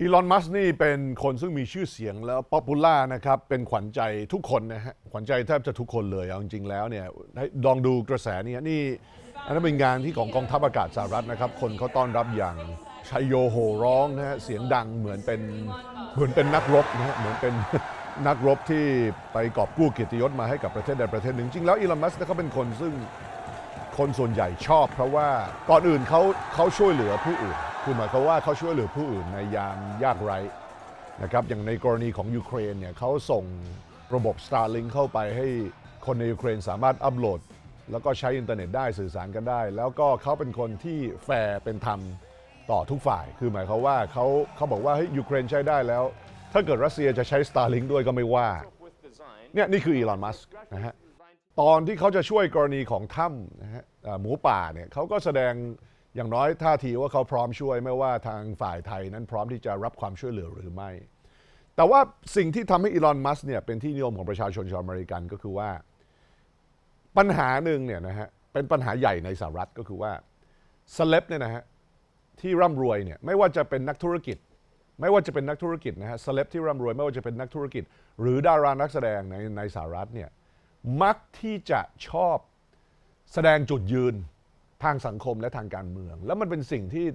อีลอน มัสนี่เป็นคนซึ่งมีชื่อเสียงแล้วป๊อปปูล่านะครับ เป็นขวัญใจทุกคนนะฮะ ขวัญใจแทบจะทุกคนเลยเอาจริงๆแล้วเนี่ยให้ลองดูกระแสเนี่ยนี่ อันนั้นเป็นงานที่ของกองทัพอากาศสหรัฐนะครับ คนเขาต้อนรับอย่างชัยโยโห่ร้องนะฮะ เสียงดังเหมือนเป็นเหมือนเป็นนักรบนะฮะ เหมือนเป็นนักรบที่ไปกอบกู้เกียรติยศมาให้กับประเทศใดประเทศหนึ่งจริงแล้วอีลอน มัสก์เขาเป็นคนซึ่งคนส่วนใหญ่ชอบ เพราะว่าก่อนอื่นเขาเขาช่วยเหลือผู้อื่น คือหมายความว่าเขาช่วยเหลือผู้อื่นในยามยากไร้นะครับอย่างในกรณีของยูเครนเนี่ยเขาส่งระบบ Starlink เข้าไปให้คนในยูเครนสามารถอัปโหลด แล้วก็ใช้อินเทอร์เน็ตได้สื่อสารกันได้ แล้วก็เขาเป็นคนที่แฟร์เป็นธรรมต่อทุกฝ่าย คือหมายความว่าเขาเขาบอกว่าเฮ้ยยูเครนใช้ได้แล้ว ถ้าเกิดรัสเซียจะใช้ Starlink ด้วยก็ไม่ว่าเนี่ยนี่คืออีลอนมัสนะฮะตอนที่เขาจะช่วยกรณีของถ้ำนะฮะหมูป่าเนี่ยเขาก็แสดง อย่างน้อยท่าทีว่าเขาพร้อมช่วยไม่ว่าทางฝ่ายไทยนั้นพร้อมที่จะรับความช่วยเหลือหรือไม่ แต่ว่าสิ่งที่ทำให้อีลอนมัสเนี่ยเป็นที่นิยมของประชาชนชาวอเมริกันก็คือว่า ปัญหาหนึ่งเนี่ยนะฮะเป็นปัญหาใหญ่ในสหรัฐก็คือว่าสเลปเนี่ยนะฮะที่ร่ำรวยเนี่ยไม่ว่าจะเป็นนักธุรกิจ ไม่ว่าจะเป็นนักธุรกิจนะฮะเซเลบที่ร่ำรวยไม่ว่าจะเป็นนักธุรกิจ หรือดารานักแสดงในในสหรัฐเนี่ยมักที่จะชอบแสดงจุดยืน ทางสังคมและทางการเมือง แล้วมันเป็นสิ่งที่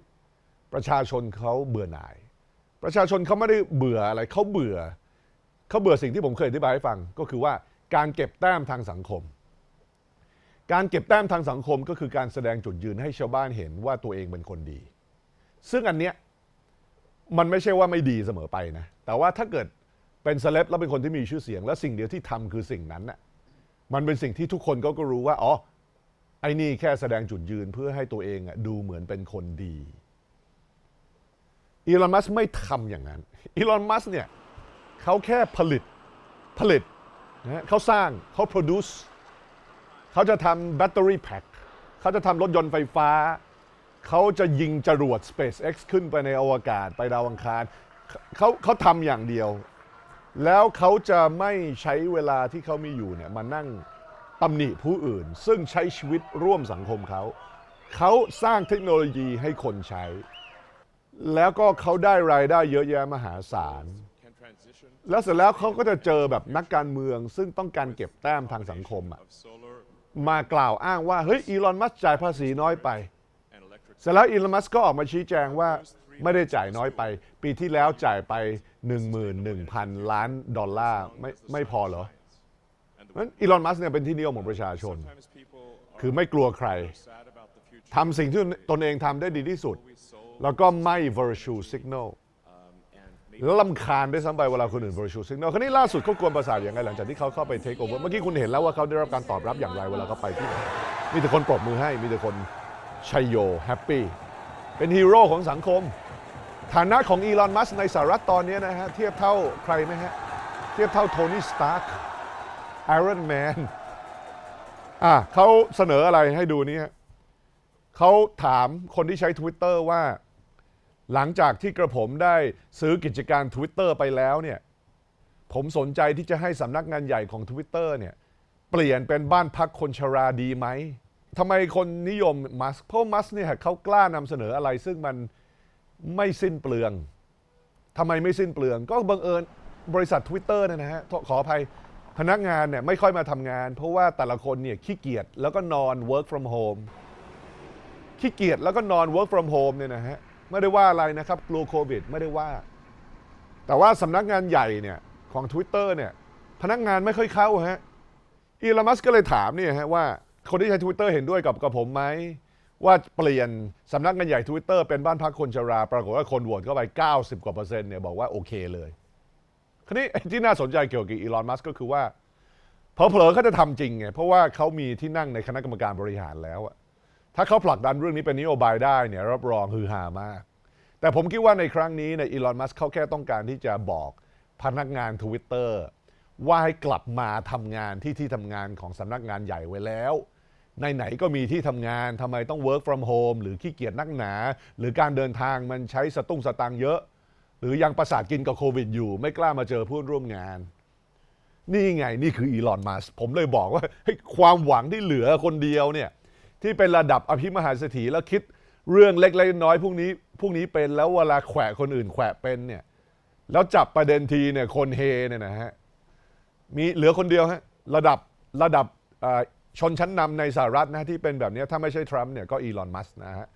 ประชาชนเขาเบื่อหน่าย ประชาชนเขาไม่ได้เบื่ออะไรเขาเบื่อเขาเบื่อสิ่งที่ผมเคยอธิบายให้ฟัง ก็คือว่าการเก็บแต้มทางสังคม การเก็บแต้มทางสังคมก็คือการแสดงจุดยืนให้ชาวบ้านเห็นว่าตัวเองเป็นคนดี ซึ่งอันเนี้ยมันไม่ใช่ว่าไม่ดีเสมอไปนะ แต่ว่าถ้าเกิดเป็นเซเลบแล้วเป็นคนที่มีชื่อเสียง แล้วสิ่งเดียวที่ทำคือสิ่งนั้นน่ะมันเป็นสิ่งที่ทุกคนก็รู้ว่าอ๋อ ไอ้นี่แค่แสดงจุดยืนเพื่อให้ตัวเองดูเหมือนเป็นคนดี อีลอนมัสไม่ทำอย่างนั้น อีลอนมัสเนี่ยเขาแค่ผลิตผลิตนะเขาสร้างเขา produce เขาจะทำแบตเตอรี่แพ็คเขาจะทำรถยนต์ไฟฟ้า เขาจะยิงจรวด SpaceX ขึ้นไปในอวกาศไปดาวอังคารเขาเขาทำอย่างเดียว แล้วเขาจะไม่ใช้เวลาที่เขามีอยู่เนี่ยมานั่ง ตำหนิผู้อื่น ซึ่งใช้ชีวิตร่วมสังคมเขา เขาสร้างเทคโนโลยีให้คนใช้ แล้วก็เขาได้รายได้เยอะแยะมหาศาล แล้วเสร็จแล้วเขาก็จะเจอแบบนักการเมือง ซึ่งต้องการเก็บแต้มทางสังคมอะมากล่าวอ้างว่า เฮ้ยอีลอนมัสจ่ายภาษีน้อยไป เสร็จแล้วอีลอนมัสก็ออกมาชี้แจงว่าไม่ได้จ่ายน้อยไป ปีที่แล้วจ่ายไป 11,000 ล้านดอลลาร์ไม่ไม่พอเหรอ นั้นอีลอนมัสเนี่ยเป็นที่นิยมของประชาชน sometimes people คือไม่กลัวใคร are sad about the future ทำสิ่งที่ตนเองทำได้ดีที่สุด we sold แล้วก็ไม่ virtue signal um, and maybe แล้วลำคาญด้วยซ้ำไปเวลาคนอื่น virtue signal คราวนี้ล่าสุดเขากวนประสาทอย่างไรหลังจากที่เขาเข้าไป take over เมื่อกี้คุณเห็นแล้วว่าเขาได้รับการตอบรับอย่างไรเวลาเขาไปที่ไหนมีแต่คนปรบมือให้ มีแต่คนชัยโยแฮปปี้เป็นฮีโร่ของสังคม ฐานะของอีลอนมัสในสหรัฐตอนนี้นะฮะ เทียบเท่าใครไหมฮะ เทียบเท่าโทนี่สตาร์ ไอรอนแมนอะเขาเสนออะไรให้ดูนี่ฮะเขาถามคนที่ใช้ Twitter ว่า หลังจากที่กระผมได้ซื้อกิจการ Twitter ไปแล้วเนี่ยผมสนใจที่จะให้สำนักงานใหญ่ของ Twitter เนี่ยเปลี่ยนเป็นบ้านพักคนชราดีไหมทำไมคนนิยมมัสเพราะมัสเนี่ยเขากล้านำเสนออะไรซึ่งมันไม่สิ้นเปลืองทำไมไม่สิ้นเปลือง ก็บังเอิญบริษัท Twitter เนี่ยนะฮะขออภัย พนักงานเนี่ยไม่ค่อยมาทำงาน เพราะว่าแต่ละคนเนี่ยขี้เกียจแล้วก็นอน work from home ขี้เกียจแล้วก็นอน work from home เนี่ยนะฮะไม่ได้ว่าอะไรนะครับกลัวโควิดไม่ได้ว่า แต่ว่าสำนักงานใหญ่เนี่ยของ Twitter เนี่ยพนักงานไม่ค่อยเข้าฮะอีลอนมัสก็เลยถามเนี่ยฮะว่าคนที่ใช้ Twitter เห็นด้วยกับกับผมไหมว่าเปลี่ยนสำนักงานใหญ่ Twitter เป็นบ้านพักคนชรา ปรากฏว่าคนโหวตเข้าไป 90 กว่าเปอร์เซ็นต์เนี่ยบอกว่าโอเคเลย คราวนี้ที่น่าสนใจเกี่ยวกับอีลอน มัสก็คือว่าเผลอๆเขาจะทำจริงไง เพราะว่าเขามีที่นั่งในคณะกรรมการบริหารแล้วอะถ้าเขาผลักดันเรื่องนี้เป็นนโยบายได้เนี่ยรับรองฮือฮามาก แต่ผมคิดว่าในครั้งนี้เนี่ยอีลอน มัสเขาแค่ต้องการที่จะบอกพนักงาน Twitter ว่าให้กลับมาทำงานที่ที่ทำงานของสำนักงานใหญ่ไว้แล้วในไหนๆก็มีที่ทำงานทำไมต้อง work from home หรือขี้เกียจนักหนา หรือการเดินทางมันใช้สตุ้งสตังเยอะ หรือยังประสาทกินกับโควิดอยู่ไม่กล้ามาเจอผู้ร่วมงาน นี่ไงนี่คืออีลอนมัสผมเลยบอกว่าความหวังที่เหลือคนเดียวเนี่ยที่เป็นระดับอภิมหาเศรษฐีแล้วคิดเรื่องเล็กๆน้อยพวกนี้พวกนี้เป็นแล้วเวลาแขวะคนอื่นแขวะเป็นเนี่ยแล้วจับประเด็นทีเนี่ยคนเฮเนี่ยนะฮะมีเหลือคนเดียวฮะระดับระดับชนชั้นนำในสหรัฐนะที่เป็นแบบนี้ถ้าไม่ใช่ทรัมป์เนี่ยก็อีลอนมัสนะฮะ